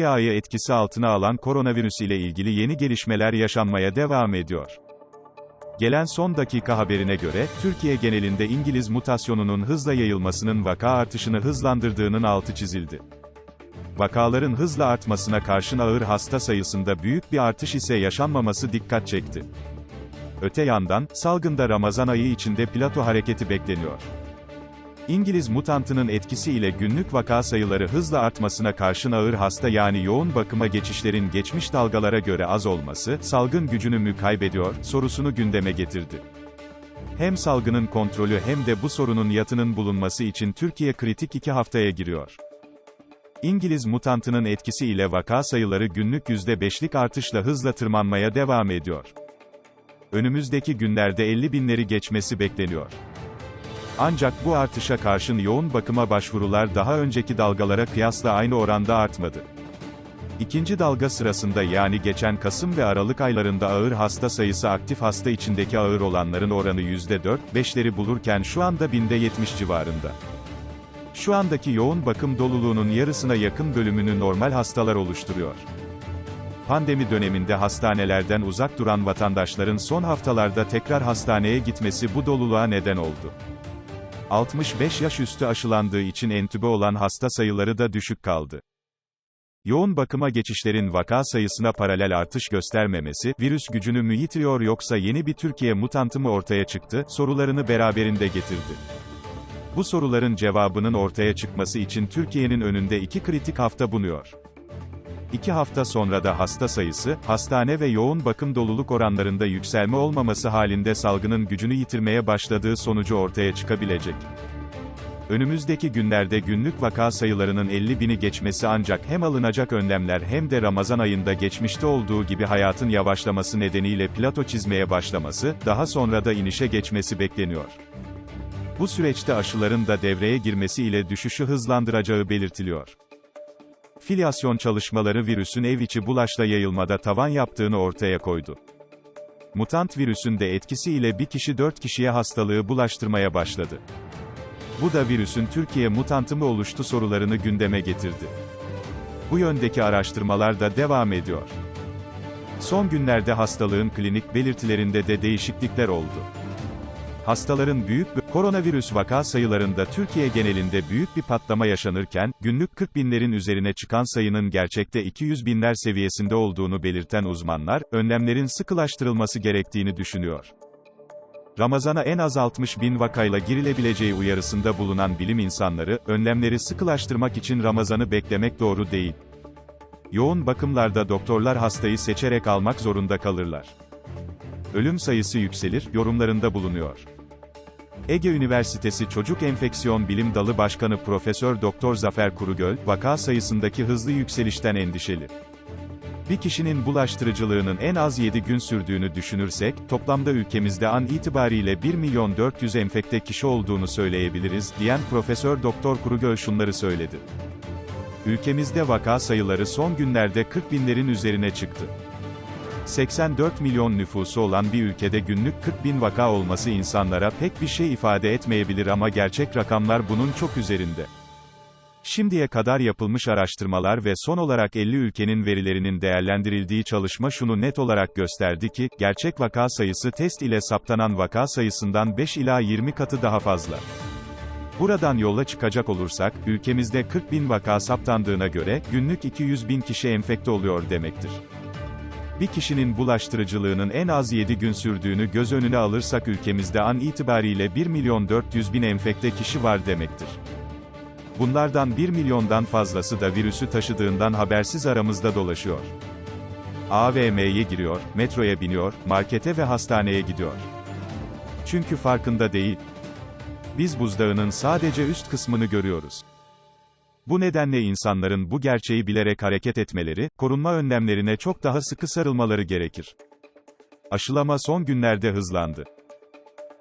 Dünyayı etkisi altına alan koronavirüs ile ilgili yeni gelişmeler yaşanmaya devam ediyor. Gelen son dakika haberine göre, Türkiye genelinde İngiliz mutasyonunun hızla yayılmasının vaka artışını hızlandırdığının altı çizildi. Vakaların hızla artmasına karşın ağır hasta sayısında büyük bir artış ise yaşanmaması dikkat çekti. Öte yandan, salgında Ramazan ayı içinde plato hareketi bekleniyor. İngiliz mutantının etkisiyle günlük vaka sayıları hızla artmasına karşın ağır hasta yani yoğun bakıma geçişlerin geçmiş dalgalara göre az olması, salgın gücünü mü kaybediyor, sorusunu gündeme getirdi. Hem salgının kontrolü hem de bu sorunun yatının bulunması için Türkiye kritik iki haftaya giriyor. İngiliz mutantının etkisiyle vaka sayıları günlük %5'lik artışla hızla tırmanmaya devam ediyor. Önümüzdeki günlerde 50 binleri geçmesi bekleniyor. Ancak bu artışa karşın yoğun bakıma başvurular daha önceki dalgalara kıyasla aynı oranda artmadı. İkinci dalga sırasında yani geçen Kasım ve Aralık aylarında ağır hasta sayısı aktif hasta içindeki ağır olanların oranı %4-5'leri bulurken şu anda binde 70 civarında. Şu andaki yoğun bakım doluluğunun yarısına yakın bölümünü normal hastalar oluşturuyor. Pandemi döneminde hastanelerden uzak duran vatandaşların son haftalarda tekrar hastaneye gitmesi bu doluluğa neden oldu. 65 yaş üstü aşılandığı için entübe olan hasta sayıları da düşük kaldı. Yoğun bakıma geçişlerin vaka sayısına paralel artış göstermemesi, virüs gücünü mü yitiriyor yoksa yeni bir Türkiye mutantı mı ortaya çıktı, sorularını beraberinde getirdi. Bu soruların cevabının ortaya çıkması için Türkiye'nin önünde iki kritik hafta bunuyor. 2 hafta sonra da hasta sayısı, hastane ve yoğun bakım doluluk oranlarında yükselme olmaması halinde salgının gücünü yitirmeye başladığı sonucu ortaya çıkabilecek. Önümüzdeki günlerde günlük vaka sayılarının 50 bini geçmesi ancak hem alınacak önlemler hem de Ramazan ayında geçmişte olduğu gibi hayatın yavaşlaması nedeniyle plato çizmeye başlaması, daha sonra da inişe geçmesi bekleniyor. Bu süreçte aşıların da devreye girmesiyle düşüşü hızlandıracağı belirtiliyor. Filyasyon çalışmaları virüsün ev içi bulaşla yayılmada tavan yaptığını ortaya koydu. Mutant virüsün de etkisiyle bir kişi 4 kişiye hastalığı bulaştırmaya başladı. Bu da virüsün Türkiye mutantı mı oluştu sorularını gündeme getirdi. Bu yöndeki araştırmalar da devam ediyor. Son günlerde hastalığın klinik belirtilerinde de değişiklikler oldu. Hastaların büyük bir koronavirüs vaka sayılarında Türkiye genelinde büyük bir patlama yaşanırken, günlük 40 binlerin üzerine çıkan sayının gerçekte 200 binler seviyesinde olduğunu belirten uzmanlar, önlemlerin sıkılaştırılması gerektiğini düşünüyor. Ramazana en az 60 bin vakayla girilebileceği uyarısında bulunan bilim insanları, önlemleri sıkılaştırmak için Ramazan'ı beklemek doğru değil. Yoğun bakımlarda doktorlar hastayı seçerek almak zorunda kalırlar. Ölüm sayısı yükselir, yorumlarında bulunuyor. Ege Üniversitesi Çocuk Enfeksiyon Bilim Dalı Başkanı Profesör Doktor Zafer Kurugöl, vaka sayısındaki hızlı yükselişten endişeli. Bir kişinin bulaştırıcılığının en az 7 gün sürdüğünü düşünürsek, toplamda ülkemizde an itibariyle 1 milyon 400 enfekte kişi olduğunu söyleyebiliriz, diyen Profesör Doktor Kurugöl şunları söyledi. Ülkemizde vaka sayıları son günlerde 40 binlerin üzerine çıktı. 84 milyon nüfusu olan bir ülkede günlük 40 bin vaka olması insanlara pek bir şey ifade etmeyebilir ama gerçek rakamlar bunun çok üzerinde. Şimdiye kadar yapılmış araştırmalar ve son olarak 50 ülkenin verilerinin değerlendirildiği çalışma şunu net olarak gösterdi ki, gerçek vaka sayısı test ile saptanan vaka sayısından 5 ila 20 katı daha fazla. Buradan yola çıkacak olursak, ülkemizde 40 bin vaka saptandığına göre, günlük 200 bin kişi enfekte oluyor demektir. Bir kişinin bulaştırıcılığının en az 7 gün sürdüğünü göz önüne alırsak ülkemizde an itibariyle 1 milyon 400 bin enfekte kişi var demektir. Bunlardan 1 milyondan fazlası da virüsü taşıdığından habersiz aramızda dolaşıyor. AVM'ye giriyor, metroya biniyor, markete ve hastaneye gidiyor. Çünkü farkında değil. Biz buzdağının sadece üst kısmını görüyoruz. Bu nedenle insanların bu gerçeği bilerek hareket etmeleri, korunma önlemlerine çok daha sıkı sarılmaları gerekir. Aşılama son günlerde hızlandı.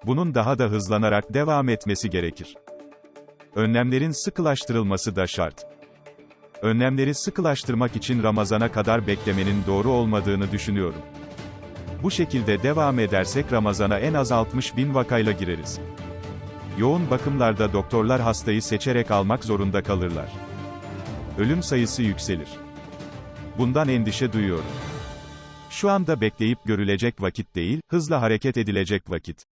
Bunun daha da hızlanarak devam etmesi gerekir. Önlemlerin sıkılaştırılması da şart. Önlemleri sıkılaştırmak için Ramazana kadar beklemenin doğru olmadığını düşünüyorum. Bu şekilde devam edersek Ramazana en az 60 bin vakayla gireriz. Yoğun bakımlarda doktorlar hastayı seçerek almak zorunda kalırlar. Ölüm sayısı yükselir. Bundan endişe duyuyorum. Şu anda bekleyip görülecek vakit değil, hızla hareket edilecek vakit.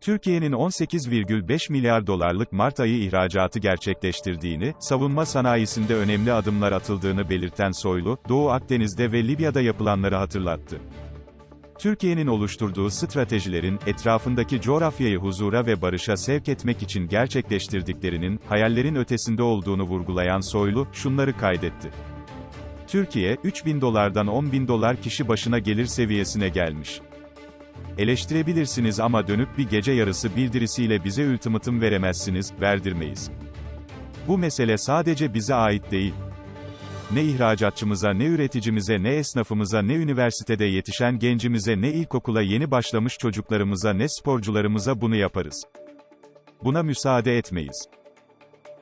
Türkiye'nin 18,5 milyar dolarlık Mart ayı ihracatı gerçekleştirdiğini, savunma sanayisinde önemli adımlar atıldığını belirten Soylu, Doğu Akdeniz'de ve Libya'da yapılanları hatırlattı. Türkiye'nin oluşturduğu stratejilerin, etrafındaki coğrafyayı huzura ve barışa sevk etmek için gerçekleştirdiklerinin, hayallerin ötesinde olduğunu vurgulayan Soylu, şunları kaydetti. Türkiye, 3000 dolardan 10 bin dolar kişi başına gelir seviyesine gelmiş. Eleştirebilirsiniz ama dönüp bir gece yarısı bildirisiyle bize ultimatum veremezsiniz, verdirmeyiz. Bu mesele sadece bize ait değil. Ne ihracatçımıza ne üreticimize ne esnafımıza ne üniversitede yetişen gencimize ne ilkokula yeni başlamış çocuklarımıza ne sporcularımıza bunu yaparız. Buna müsaade etmeyiz.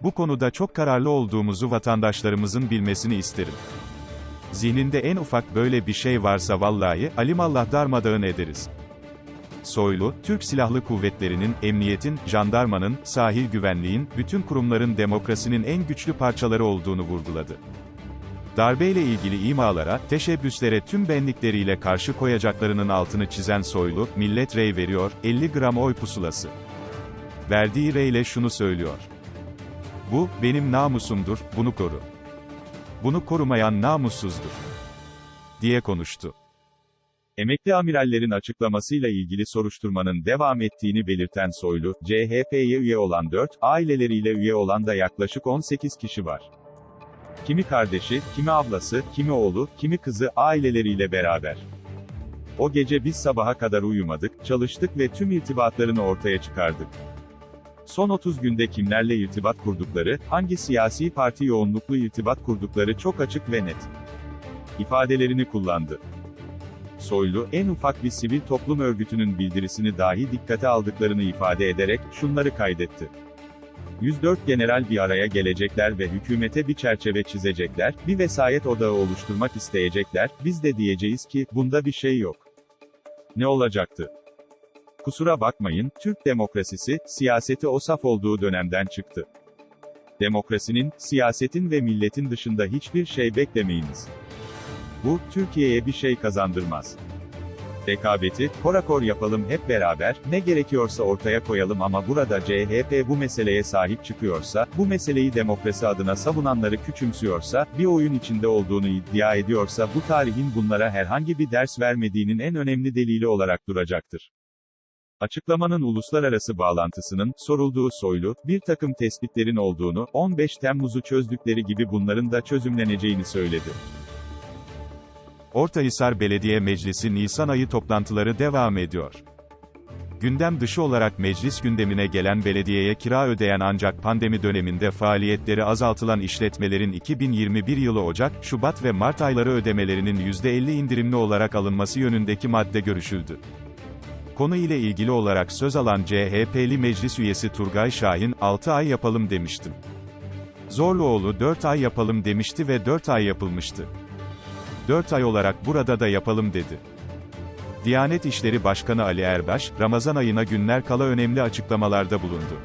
Bu konuda çok kararlı olduğumuzu vatandaşlarımızın bilmesini isterim. Zihninde en ufak böyle bir şey varsa vallahi, alimallah darmadağın ederiz. Soylu, Türk Silahlı Kuvvetleri'nin, emniyetin, jandarmanın, sahil güvenliğin, bütün kurumların demokrasinin en güçlü parçaları olduğunu vurguladı. Darbeyle ilgili imalara, teşebbüslere tüm benlikleriyle karşı koyacaklarının altını çizen Soylu, millet rey veriyor, 50 gram oy pusulası. Verdiği reyle şunu söylüyor. Bu, benim namusumdur, bunu koru. Bunu korumayan namussuzdur. Diye konuştu. Emekli amirallerin açıklamasıyla ilgili soruşturmanın devam ettiğini belirten Soylu, CHP'ye üye olan 4, aileleriyle üye olan da yaklaşık 18 kişi var. Kimi kardeşi, kimi ablası, kimi oğlu, kimi kızı, aileleriyle beraber. O gece biz sabaha kadar uyumadık, çalıştık ve tüm irtibatlarını ortaya çıkardık. Son 30 günde kimlerle irtibat kurdukları, hangi siyasi parti yoğunluklu irtibat kurdukları çok açık ve net. ifadelerini kullandı. Soylu, en ufak bir sivil toplum örgütünün bildirisini dahi dikkate aldıklarını ifade ederek, şunları kaydetti. 104 general bir araya gelecekler ve hükümete bir çerçeve çizecekler, bir vesayet odağı oluşturmak isteyecekler, biz de diyeceğiz ki, bunda bir şey yok. Ne olacaktı? Kusura bakmayın, Türk demokrasisi, siyaseti o saf olduğu dönemden çıktı. Demokrasinin, siyasetin ve milletin dışında hiçbir şey beklemeyiniz. Bu, Türkiye'ye bir şey kazandırmaz. Rekabeti, korakor yapalım hep beraber, ne gerekiyorsa ortaya koyalım ama burada CHP bu meseleye sahip çıkıyorsa, bu meseleyi demokrasi adına savunanları küçümsüyorsa, bir oyun içinde olduğunu iddia ediyorsa bu tarihin bunlara herhangi bir ders vermediğinin en önemli delili olarak duracaktır. Açıklamanın uluslararası bağlantısının, sorulduğu soylu, bir takım tespitlerin olduğunu, 15 Temmuz'u çözdükleri gibi bunların da çözümleneceğini söyledi. Ortahisar Belediye Meclisi Nisan ayı toplantıları devam ediyor. Gündem dışı olarak meclis gündemine gelen belediyeye kira ödeyen ancak pandemi döneminde faaliyetleri azaltılan işletmelerin 2021 yılı Ocak, Şubat ve Mart ayları ödemelerinin %50 indirimli olarak alınması yönündeki madde görüşüldü. Konu ile ilgili olarak söz alan CHP'li meclis üyesi Turgay Şahin, 6 ay yapalım demiştim. Zorluoğlu 4 ay yapalım demişti ve 4 ay yapılmıştı. 4 ay olarak burada da yapalım dedi. Diyanet İşleri Başkanı Ali Erbaş, Ramazan ayına günler kala önemli açıklamalarda bulundu.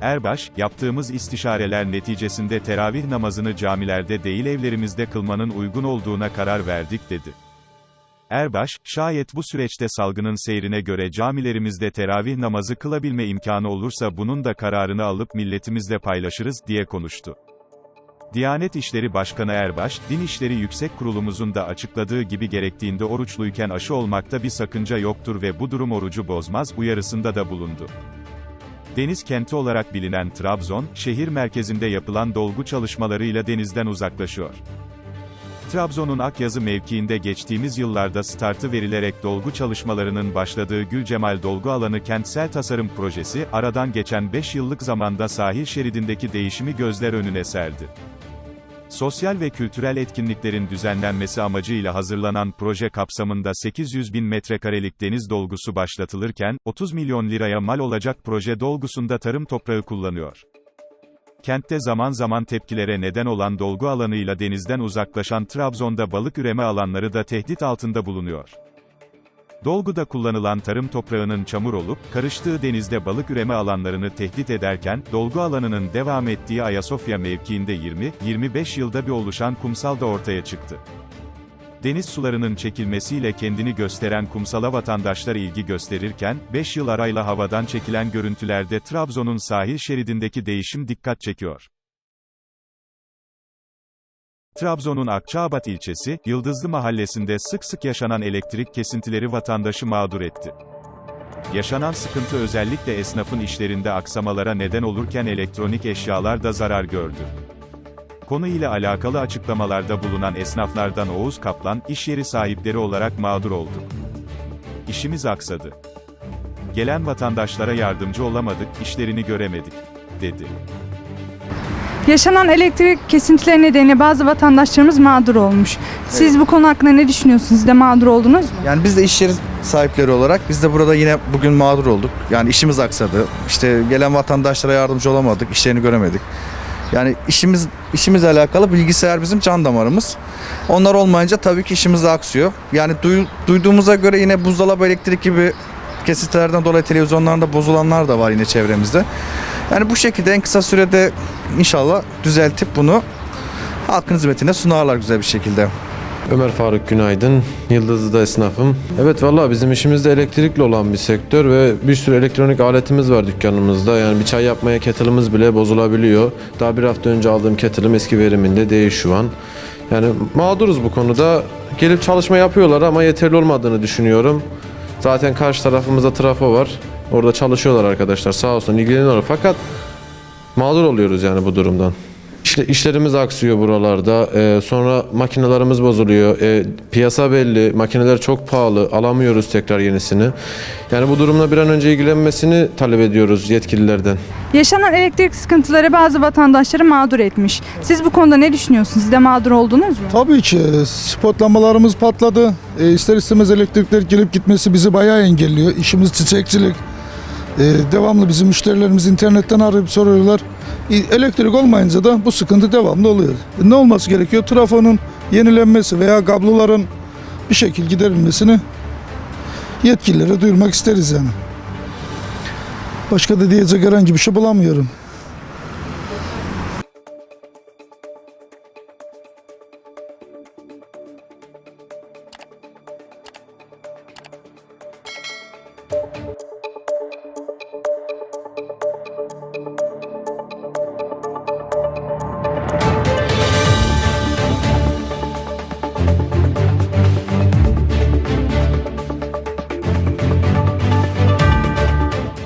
Erbaş, yaptığımız istişareler neticesinde teravih namazını camilerde değil evlerimizde kılmanın uygun olduğuna karar verdik dedi. Erbaş, şayet bu süreçte salgının seyrine göre camilerimizde teravih namazı kılabilme imkanı olursa bunun da kararını alıp milletimizle paylaşırız, diye konuştu. Diyanet İşleri Başkanı Erbaş, Din İşleri Yüksek Kurulumuzun da açıkladığı gibi gerektiğinde oruçluyken aşı olmakta bir sakınca yoktur ve bu durum orucu bozmaz, uyarısında da bulundu. Deniz kenti olarak bilinen Trabzon, şehir merkezinde yapılan dolgu çalışmalarıyla denizden uzaklaşıyor. Trabzon'un Akyazı mevkiinde geçtiğimiz yıllarda startı verilerek dolgu çalışmalarının başladığı Gülcemal Dolgu Alanı Kentsel Tasarım Projesi, aradan geçen 5 yıllık zamanda sahil şeridindeki değişimi gözler önüne serdi. Sosyal ve kültürel etkinliklerin düzenlenmesi amacıyla hazırlanan proje kapsamında 800 bin metrekarelik deniz dolgusu başlatılırken, 30 milyon liraya mal olacak proje dolgusunda tarım toprağı kullanıyor. Kentte zaman zaman tepkilere neden olan dolgu alanıyla denizden uzaklaşan Trabzon'da balık üreme alanları da tehdit altında bulunuyor. Dolguda kullanılan tarım toprağının çamur olup, karıştığı denizde balık üreme alanlarını tehdit ederken, dolgu alanının devam ettiği Ayasofya mevkiinde 20-25 yılda bir oluşan kumsal da ortaya çıktı. Deniz sularının çekilmesiyle kendini gösteren kumsala vatandaşlar ilgi gösterirken, 5 yıl arayla havadan çekilen görüntülerde Trabzon'un sahil şeridindeki değişim dikkat çekiyor. Trabzon'un Akçaabat ilçesi, Yıldızlı mahallesinde sık sık yaşanan elektrik kesintileri vatandaşı mağdur etti. Yaşanan sıkıntı özellikle esnafın işlerinde aksamalara neden olurken elektronik eşyalar da zarar gördü. Konu ile alakalı açıklamalarda bulunan esnaflardan Oğuz Kaplan, iş yeri sahipleri olarak mağdur olduk. İşimiz aksadı. Gelen vatandaşlara yardımcı olamadık, işlerini göremedik, dedi. Yaşanan elektrik kesintileri nedeniyle bazı vatandaşlarımız mağdur olmuş. Siz bu konu hakkında ne düşünüyorsunuz? Siz de mağdur oldunuz mu? Yani biz de iş yeri sahipleri olarak biz de burada yine bugün mağdur olduk. Yani işimiz aksadı. İşte gelen vatandaşlara yardımcı olamadık, işlerini göremedik. Yani işimiz işimizle alakalı bilgisayar bizim can damarımız. Onlar olmayınca tabii ki işimiz de aksıyor. Yani duy- duyduğumuza göre yine buzdolabı elektrik gibi kesintilerden dolayı televizyonlarında bozulanlar da var yine çevremizde. Yani bu şekilde en kısa sürede inşallah düzeltip bunu halkın hizmetine sunarlar güzel bir şekilde. Ömer Faruk Günaydın, Yıldızlı'da esnafım. Evet valla bizim işimiz de elektrikli olan bir sektör ve bir sürü elektronik aletimiz var dükkanımızda. Yani bir çay yapmaya kettle'ımız bile bozulabiliyor. Daha bir hafta önce aldığım kettle'ım eski veriminde değil şu an. Yani mağduruz bu konuda. Gelip çalışma yapıyorlar ama yeterli olmadığını düşünüyorum. Zaten karşı tarafımızda trafo var. Orada çalışıyorlar arkadaşlar sağ olsun ilgileniyorlar fakat mağdur oluyoruz yani bu durumdan. İşle, işlerimiz aksıyor buralarda. Ee, sonra makinelerimiz bozuluyor. Ee, piyasa belli. Makineler çok pahalı. Alamıyoruz tekrar yenisini. Yani bu durumla bir an önce ilgilenmesini talep ediyoruz yetkililerden. Yaşanan elektrik sıkıntıları bazı vatandaşları mağdur etmiş. Siz bu konuda ne düşünüyorsunuz? Siz de mağdur oldunuz mu? Tabii ki spot lambalarımız patladı. E, ister istemez elektrikler gelip gitmesi bizi bayağı engelliyor. İşimiz çiçekçilik. E, devamlı bizim müşterilerimiz internetten arayıp soruyorlar. E, elektrik olmayınca da bu sıkıntı devamlı oluyor. E, ne olması gerekiyor? Trafonun yenilenmesi veya kabloların bir şekil giderilmesini yetkililere duyurmak isteriz yani. Başka da diyecek herhangi bir şey bulamıyorum.